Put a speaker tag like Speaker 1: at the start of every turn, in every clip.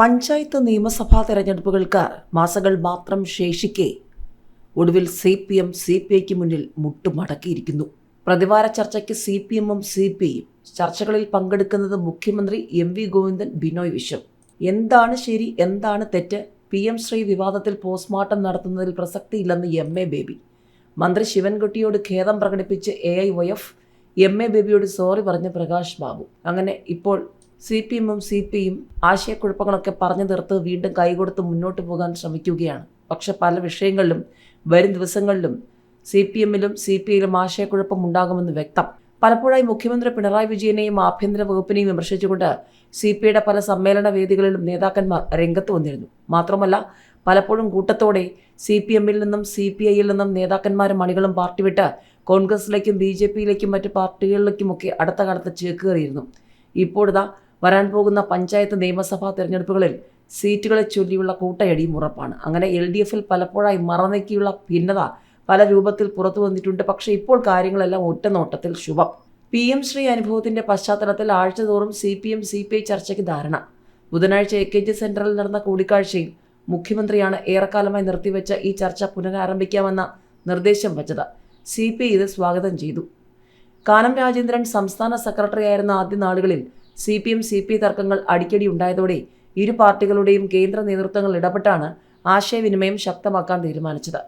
Speaker 1: പഞ്ചായത്ത് നിയമസഭാ തെരഞ്ഞെടുപ്പുകൾക്ക് മാസങ്ങൾ മാത്രം ശേഷിക്കെ ഒടുവിൽ C P M C P ഐക്ക് മുന്നിൽ മുട്ടുമടക്കിയിരിക്കുന്നു. പ്രതിവാര ചർച്ചയ്ക്ക് സി പി എമ്മും സി പി ഐയും ചർച്ചകളിൽ പങ്കെടുക്കുന്നത് മുഖ്യമന്ത്രി എം വി ഗോവിന്ദൻ ബിനോയ് വിശ്വം. എന്താണ് ശരി എന്താണ് തെറ്റ്? പി എം ശ്രീ വിവാദത്തിൽ പോസ്റ്റ്മോർട്ടം നടത്തുന്നതിൽ പ്രസക്തിയില്ലെന്ന് എം എ ബേബി. മന്ത്രി ശിവൻകുട്ടിയോട് ഖേദം പ്രകടിപ്പിച്ച് A I Y F M A ബേബിയോട് sorry പറഞ്ഞ പ്രകാശ് ബാബു. അങ്ങനെ ഇപ്പോൾ സി പി എമ്മും സി പി യും ആശയക്കുഴപ്പങ്ങളൊക്കെ പറഞ്ഞു തീർത്ത് വീണ്ടും കൈകൊടുത്ത് മുന്നോട്ട് പോകാൻ ശ്രമിക്കുകയാണ്. പക്ഷെ പല വിഷയങ്ങളിലും വരും ദിവസങ്ങളിലും സി പി എമ്മിലും സി പി ഐയിലും ആശയക്കുഴപ്പം ഉണ്ടാകുമെന്ന് വ്യക്തം. പലപ്പോഴായി മുഖ്യമന്ത്രി പിണറായി വിജയനെയും ആഭ്യന്തര വകുപ്പിനെയും വിമർശിച്ചുകൊണ്ട് സി പി ഐയുടെ പല സമ്മേളന വേദികളിലും നേതാക്കന്മാർ രംഗത്ത് വന്നിരുന്നു. മാത്രമല്ല പലപ്പോഴും കൂട്ടത്തോടെ സി പി എമ്മിൽ നിന്നും സി പി ഐയിൽ നിന്നും നേതാക്കന്മാരും അണികളും പാർട്ടി വിട്ട് കോൺഗ്രസിലേക്കും ബി ജെ പിയിലേക്കും മറ്റ് പാർട്ടികളിലേക്കുമൊക്കെ അടുത്ത കാലത്ത് ചേക്കേറിയിരുന്നു. ഇപ്പോഴിതാ വരാൻ പോകുന്ന പഞ്ചായത്ത് നിയമസഭാ തെരഞ്ഞെടുപ്പുകളിൽ സീറ്റുകളെ ചൊല്ലിയുള്ള കൂട്ടയടിയും ഉറപ്പാണ്. അങ്ങനെ എൽ ഡി എഫിൽ പലപ്പോഴായി മറന്നേക്കിയുള്ള ഭിന്നത പല രൂപത്തിൽ പുറത്തു വന്നിട്ടുണ്ട്. പക്ഷേ ഇപ്പോൾ കാര്യങ്ങളെല്ലാം ഒറ്റനോട്ടത്തിൽ ശുഭം. പി എം ശ്രീ അനുഭവത്തിന്റെ പശ്ചാത്തലത്തിൽ ആഴ്ചതോറും C P M C P I ചർച്ചയ്ക്ക് ധാരണ. ബുധനാഴ്ച എ കെ ജി സെന്ററിൽ നടന്ന കൂടിക്കാഴ്ചയിൽ മുഖ്യമന്ത്രിയാണ് ഏറെക്കാലമായി നിർത്തിവെച്ച ഈ ചർച്ച പുനരാരംഭിക്കാമെന്ന നിർദ്ദേശം വച്ചത്. സി പി ഐ ഇത് സ്വാഗതം ചെയ്തു. കാനം രാജേന്ദ്രൻ സംസ്ഥാന സെക്രട്ടറി ആയിരുന്ന ആദ്യ നാളുകളിൽ C P M C P തർക്കങ്ങൾ അടിക്കടി ഉണ്ടായതോടെ ഇരു പാർട്ടികളുടെയും കേന്ദ്ര നേതൃത്വങ്ങൾ ഇടപെട്ടാണ് ആശയവിനിമയം ശക്തമാക്കാൻ തീരുമാനിച്ചത്.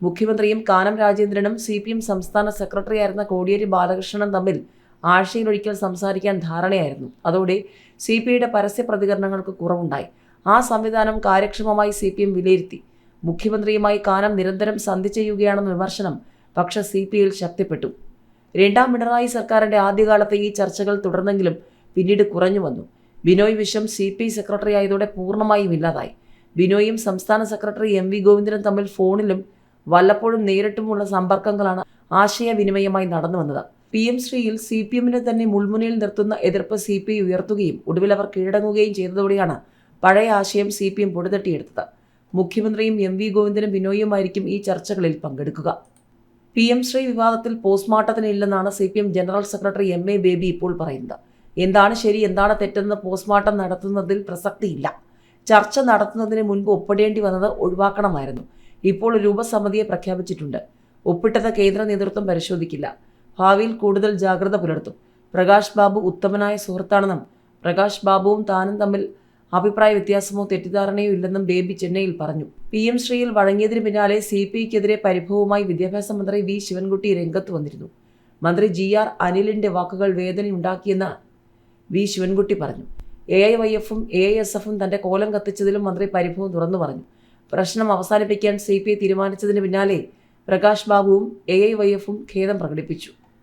Speaker 1: മുഖ്യമന്ത്രിയും കാനം രാജേന്ദ്രനും സി പി എം സംസ്ഥാന സെക്രട്ടറിയായിരുന്ന കോടിയേരി ബാലകൃഷ്ണനും തമ്മിൽ ആഴ്ചയിലൊരിക്കൽ സംസാരിക്കാൻ ധാരണയായിരുന്നു. അതോടെ സി പി ഐയുടെ പരസ്യ പ്രതികരണങ്ങൾക്ക് കുറവുണ്ടായി. ആ സംവിധാനം കാര്യക്ഷമമായി സി പി എം വിലയിരുത്തി. മുഖ്യമന്ത്രിയുമായി കാനം നിരന്തരം സന്ധി ചെയ്യുകയാണെന്ന വിമർശനം പക്ഷേ സി പി ഐയിൽ ശക്തിപ്പെട്ടു. രണ്ടാം പിണറായി സർക്കാരിന്റെ ആദ്യകാലത്ത് ഈ ചർച്ചകൾ തുടർന്നെങ്കിലും പിന്നീട് കുറഞ്ഞു വന്നു. Binoy Viswam C P I secretary ആയതോടെ പൂർണമായും ഇല്ലാതായി. ബിനോയും സംസ്ഥാന സെക്രട്ടറി എം വി ഗോവിന്ദനും തമ്മിൽ ഫോണിലും വല്ലപ്പോഴും നേരിട്ടുമുള്ള സമ്പർക്കങ്ങളാണ് ആശയവിനിമയമായി നടന്നു വന്നത്. പി എം ശ്രീയിൽ സി പി എമ്മിനെ തന്നെ മുൾമുനയിൽ നിർത്തുന്ന എതിർപ്പ് സി പി ഐ ഉയർത്തുകയും ഒടുവിൽ അവർ കീഴടങ്ങുകയും ചെയ്തതോടെയാണ് പഴയ ആശയം സി പി എം പൊടിതട്ടിയെടുത്തത്. മുഖ്യമന്ത്രിയും എം വി ഗോവിന്ദനും ബിനോയുമായിരിക്കും ഈ ചർച്ചകളിൽ പങ്കെടുക്കുക. പി എം ശ്രീ വിവാദത്തിൽ പോസ്റ്റ്മോർട്ടത്തിന് ഇല്ലെന്നാണ് C P M general secretary M A Baby ഇപ്പോൾ പറയുന്നത്. എന്താണ് ശരി എന്താണ് തെറ്റെന്ന് പോസ്റ്റ്മോർട്ടം നടത്തുന്നതിൽ പ്രസക്തിയില്ല. ചർച്ച നടത്തുന്നതിന് മുൻപ് ഒപ്പിടേണ്ടി വന്നത് ഒഴിവാക്കണമായിരുന്നു. ഇപ്പോൾ രൂപസമിതിയെ പ്രഖ്യാപിച്ചിട്ടുണ്ട്. ഒപ്പിട്ടത് കേന്ദ്ര നേതൃത്വം പരിശോധിക്കില്ല. ഭാവിയിൽ കൂടുതൽ ജാഗ്രത പുലർത്തും. പ്രകാശ് ബാബു ഉത്തമനായ സുഹൃത്താണെന്നും പ്രകാശ് ബാബുവും താനും തമ്മിൽ അഭിപ്രായ വ്യത്യാസമോ തെറ്റിദ്ധാരണയോ ഇല്ലെന്നും ബേബി ചെന്നൈയിൽ പറഞ്ഞു. പി എം ശ്രീയിൽ വഴങ്ങിയതിന് പിന്നാലെ സി പി ഐക്കെതിരെ പരിഭവവുമായി വിദ്യാഭ്യാസ മന്ത്രി വി ശിവൻകുട്ടി രംഗത്ത് വന്നിരുന്നു. മന്ത്രി ജി ആർ അനിലിന്റെ വാക്കുകൾ വേദനയുണ്ടാക്കിയെന്ന് വി ശിവൻകുട്ടി പറഞ്ഞു. എ ഐ വൈ എഫും എ ഐ എസ് എഫും തന്റെ കോലം കത്തിച്ചതിലും മന്ത്രി പരിഭവം തുറന്നു പറഞ്ഞു. പ്രശ്നം അവസാനിപ്പിക്കാൻ സി പി ഐ തീരുമാനിച്ചതിന് പിന്നാലെ പ്രകാശ് ബാബുവും എ ഐ വൈ എഫും ഖേദം പ്രകടിപ്പിച്ചു.